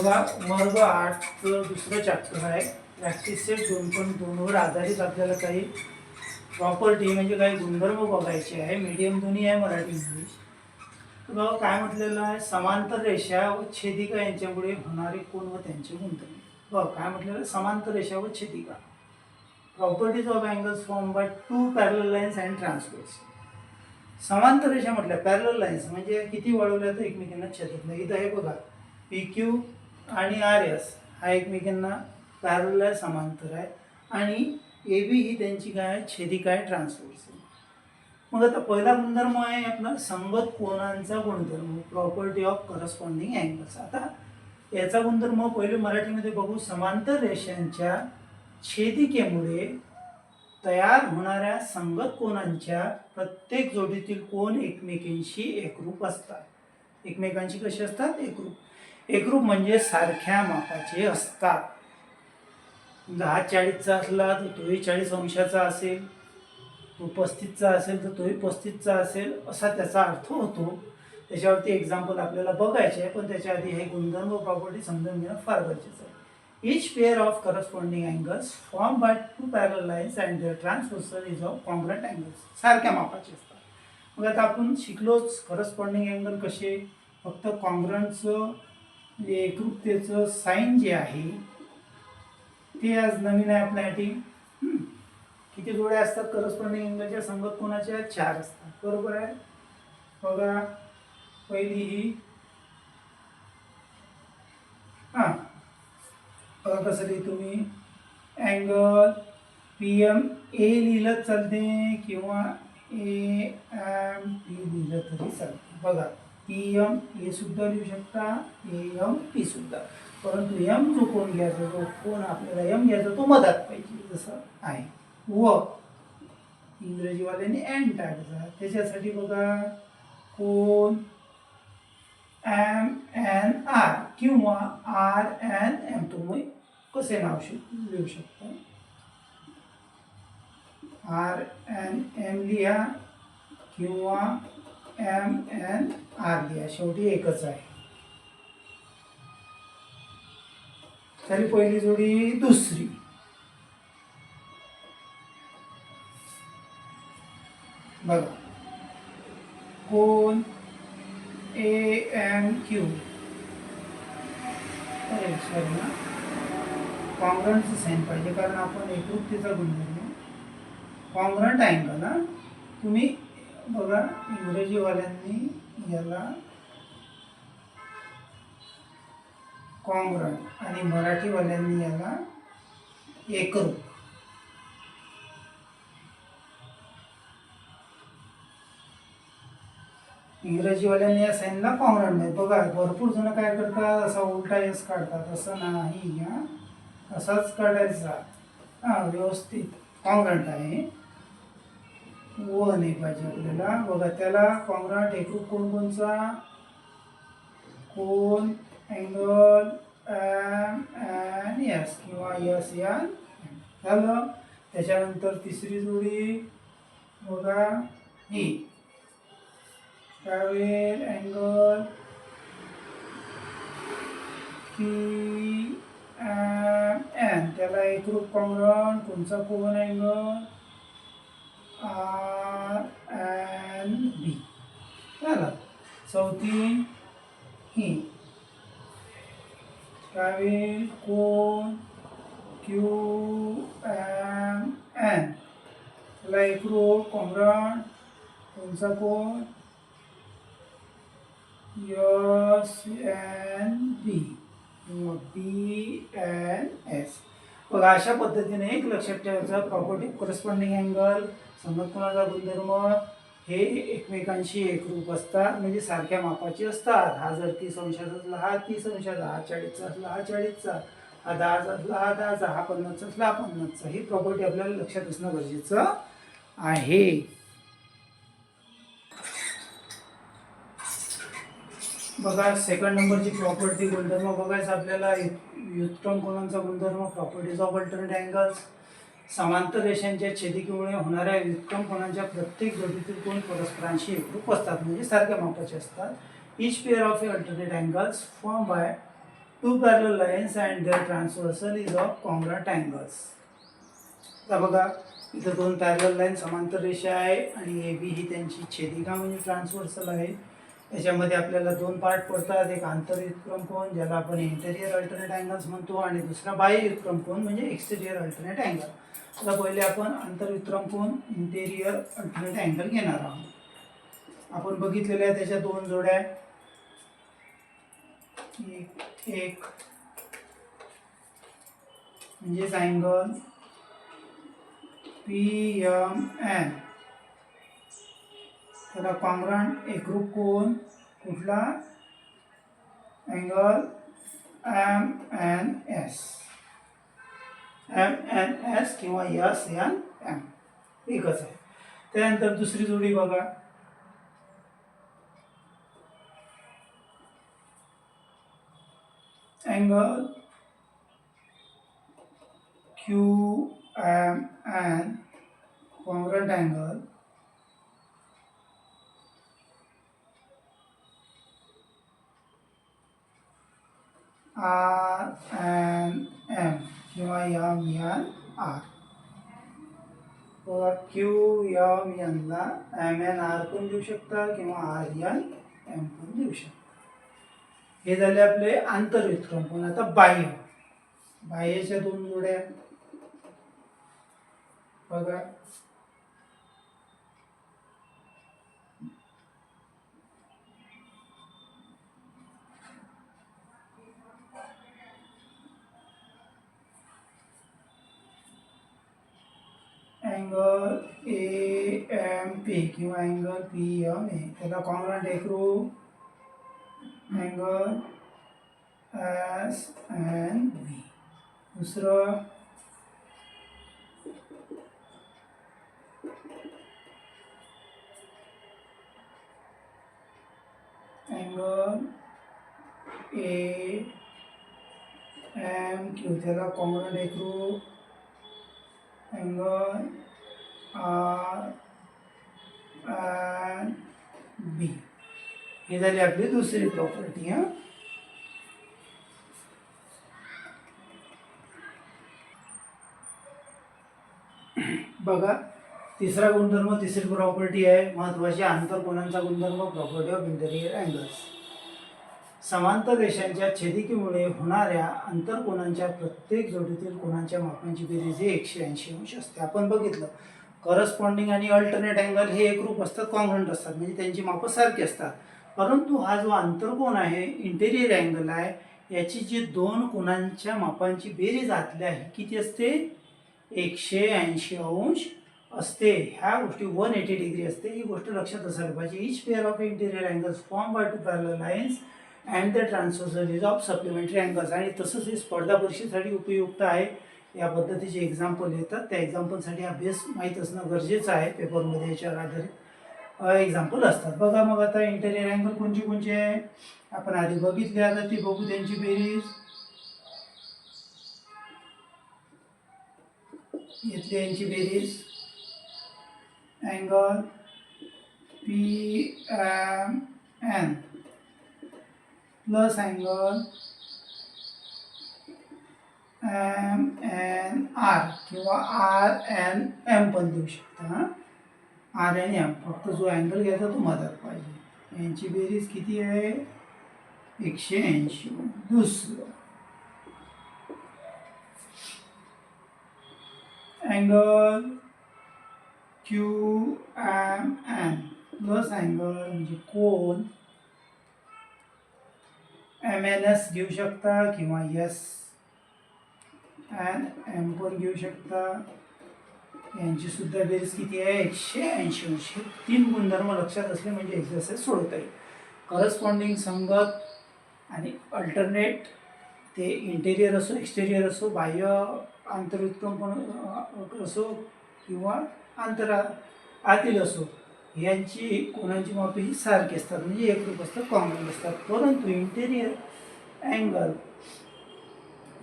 बघा वर्ग आठचं दुसरं चॅप्टर आहे. प्रॅक्टिस सेट दोन पण दोनवर आधारित आपल्याला काही प्रॉपर्टी म्हणजे काही गुणधर्म बघायचे आहे. मीडियम दोन्ही आहे मराठी इंग्लिश तर बघा काय म्हटलेलं आहे? समांतर रेषा व छेदिका यांच्यामुळे होणारे कोण व त्यांचे गुणधर्म. बघा काय म्हटलेलं आहे? समांतर रेषा व छेदिका. Properties of angles form by two parallel lines and transversal समांतर रेषा म्हटल्या पॅरल लाईन्स म्हणजे किती वळवल्या तर एकमेकांना छेदत नाही. इथं हे बघा. पी क्यू आणि आर एस हा एकमेकांना पॅरल आहे समांतर आहे. आणि ए बी ही त्यांची काय आहे? छेदिका आहे ट्रान्सफर्स मग आता पहिला गुणधर्म आहे आपला संगत कोणांचा गुणधर्म प्रॉपर्टी ऑफ करस्पॉन्डिंग अँगल्स आता याचा गुणधर्म पहिले मराठीमध्ये बघू. समांतर रेषांच्या छेदिकेमुळे तयार होणाऱ्या संगत कोणांच्या प्रत्येक जोडीतील कोण एकमेकांशी एकरूप असतात. एकमेकांशी कशी असतात? एकरूप. एकरूप म्हणजे सारख्या मापाचे असतात. दहा चाळीसचा असला तर तोही चाळीस अंशाचा असेल. तो पस्तीसचा असेल तर तोही पस्तीसचा असेल असा त्याचा अर्थ होतो. त्याच्यावरती एक्झाम्पल आपल्याला बघायचे आहे पण त्याच्या आधी हे गुणधर्म प्रॉपर्टी समजून घेणं फार गरजेचं आहे. Each pair of corresponding angles formed by two parallel lines and their transversal is of congruent angles. सारख्या मापाचे असतात. मग आता आपण शिकलोच करस्पॉन्डिंग अँगल कसे? फक्त कॉन्ग्रंटचं एकरूपतेचं साईन जे आहे ते आज नवीन आहे आपल्यासाठी हम्म. किती जोड्या असतात? करस्पॉन्डिंग अँगलच्या संगत कोणाच्या? चार असतात. बरोबर आहे? बघा. पहिली ही. हां. बघा कसं लिहि तुम्ही. अँगल पी एम ए लिहिलं चालते किंवा ए एम पी लिहिलं तरी चालते. बघा. पी एम ए सुद्धा लिहू शकता ए एम पी सुद्धा परंतु एम जो कोण घ्यायचा जो कोण आपल्याला एम घ्यायचा तो मधात पाहिजे जसं आहे. व इंग्रजीवाल्याने अँड टाकायचा त्याच्यासाठी बघा कोण? M N R. किंवा आर एन एम. तुम्ही कसे नाव लिहू शकता? आर एन एम लिहा. किंवा एम एन आर दिया शेवटी एकच आहे. तरी पहिली जोडी दुसरी. बघा. कोण? ए एम क्यू अरे सॉरी ना. कॉन्ग्रंटचं साईन पाहिजे कारण आपण एकरूपतेचा गुणधर्म. कॉन्ग्रंट अँगल ना. तुम्ही बघा इंग्रजीवाल्यांनी याला कॉंग्रन आणि मराठीवाल्यांनी याला एकरूप. इंग्रजीवाल्यांनी या साईनला कॉंग्रन नाही बघा भरपूर जण काय करतात असा उलटा यस काढतात. असं नाही असाच काढायचा. हा व्यवस्थित कॉंग्रंट आहे. व नाही पाहिजे आपल्याला. बघा त्याला कॉन्ग्रंट एकूण कोणकोणचा? कोण? अँगल एम एन एस किंवा यस एन झालं. त्याच्यानंतर तिसरी जोडी बघा ही. ट्रॅव्हल अँगल की एम एन. त्याला एकरूप कॉंग्रन कोणचा कोण अँगल आर एन बी झालं चौथी. ही. ट्रॅव्हल कोण? क्यू एम एन त्याला रोड कॉंग्रन तुमचा कोण? S N B B N S बघा अशा पद्धतीने एक लक्षात ठेवायचं प्रॉपर्टी करस्पॉन्डिंग अँगल संगतकोणाचा गुणधर्म हे एकमेकांशी एकरूप असतात म्हणजे सारख्या मापाचे असतात. हा जर तीस अंशाचा असला हा तीस अंशाचा हा चाळीसचा असला हा चाळीसचा हा दहाचा असला हा दहाचा हा पन्नासचा असला हा पन्नासचा. ही प्रॉपर्टी आपल्याला लक्षात असणं गरजेचं आहे. बघा सेकंड नंबरची प्रॉपर्टी गुणधर्म बघायचं आपल्याला. युद्धक्रम कोणाचा गुणधर्म प्रॉपर्टीज ऑफ अल्टरनेट अँगल्स समांतर रेषांच्या छेदिकेमुळे होणाऱ्या व्युत्क्रम कोणाच्या प्रत्येक जोडीतील कोण परस्परांशी एकरूप असतात म्हणजे सारख्या मापाचे असतात. Each pair of alternate angles form by two parallel lines and there transversal is of congruent angles आता बघा इथं दोन पॅरल लाईन समांतर रेषा आहे आणि ए बी ही त्यांची छेदिका म्हणजे ट्रान्सवर्सल आहे. याच्यामध्ये आपल्याला दोन पार्ट पडतात. एक आंतरयुत्क्रम कोण ज्याला आपण इंटेरियर अल्टरनेट अँगल्स म्हणतो आणि दुसरा बाह्य युत्क्रम कोण म्हणजे एक्सटेरियर अल्टरनेट अँगल आता पहिले आपण आंतरयुत्क्रम कोण इंटेरियर अल्टरनेट अँगल घेणार आहोत. आपण बघितलेल्या आहे त्याच्या दोन जोड्या एक एक म्हणजेच अँगल पी एम एन त्याला कॉंग्रंट एकरूप कोण कुठला? Angle M N S M N S किंवा यस एन एम एकच आहे. त्यानंतर दुसरी जोडी बघा. Angle Q M N congruent angle. R N M किंवा M N R. Q M एनला एम एन आर पण देऊ शकता किंवा आर एन एम पण देऊ शकता. हे झाले आपले आंतरविक्रम पण आता बाह्य. बाह्याच्या दोन जोड्या बघा. अँगल ए एम पी किंवा अँगल पी एम ए त्याला कॉंग्रंट एकरूप अँगल एस एन बी दुसरं अँगल ए एम क्यू त्याला कॉंग्रंट एकरूप अँगल बी. ही झाली आपली दुसरी प्रॉपर्टी हां. बघा तिसरा गुणधर्म तिसरी प्रॉपर्टी आहे. महत्त्वाची आंतरकोनांचा गुणधर्म? प्रॉपर्टी ऑफ इंटेरियर अँगल्स समांतर रेषांच्या छेदिकेमुळे होणाऱ्या आंतरकोनांच्या प्रत्येक जोडीतील कोणांच्या मापांची बेरीज ही एकशे ऐंशी अंश असते. आपण बघितलं. करस्पॉन्डिंग आणि अल्टरनेट अँगल हे एकरूप असतात कॉन्ग्रंट असतात. म्हणजे त्यांची मापं सारखी असतात. परंतु हा जो आंतरकोन आहे इंटेरियर अँगल आहे याची जी दोन कोणांच्या मापांची बेरीज आतली आहे किती असते? एकशे ऐंशी अंश असते. ह्या गोष्टी वन एटी डिग्री असते. ही गोष्ट लक्षात असायला पाहिजे. Each pair of interior angles form by two parallel lines and the transversal is of supplementary angles आणि तसंच हे स्पर्धा परीक्षेसाठी उपयुक्त आहे. या पद्धतीचे एक्झाम्पल येतात. त्या एक्झाम्पलसाठी अभ्यास माहीत असणं गरजेचं आहे. पेपरमध्ये याच्यावर आधारित एक्झाम्पल असतात. बघा मग आता इंटेरियर अँगल कोणची कोणची आहे? आपण आधी बघितली. आता ती बघू त्यांची बेरीज. घेतली यांची बेरीज. Angle P M N plus angle M N R किंवा आर एन एम पण देऊ शकता हां? आर एन एम फक्त जो अँगल घ्यायचा तो मदत पाहिजे. यांची बेरीज किती आहे? एकशे ऐंशी. दुसरं. Angle Q M N plus angle म्हणजे कोण एम एन एस घेऊ शकता किंवा एस एन एम पण घेऊ शकता. यांची सुद्धा बेरीज किती आहे? एकशे ऐंशी. अंश हे तीन गुणधर्म लक्षात असले म्हणजे एक्सरसाइज सोडवता येईल. करस्पॉन्डिंग संगत आणि अल्टरनेट ते इंटेरियर असो एक्सटेरियर असो बाह्य आंतरउत्क्रम पण असो किंवा आंतरा आतील असो यांची कोणाची मापे ही सारखी असतात. म्हणजे एकरूप असतात कॉमन असतात. परंतु इंटेरियर अँगल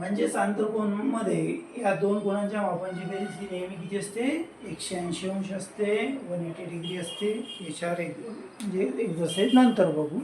म्हणजेच आंतरकोनमध्ये या दोन कोणांच्या मापांची बेरीज ही नेहमी किती असते? एकशे ऐंशी अंश असते वन एटी डिग्री असते. याच्यावर एक म्हणजे एक जसे नंतर बघू.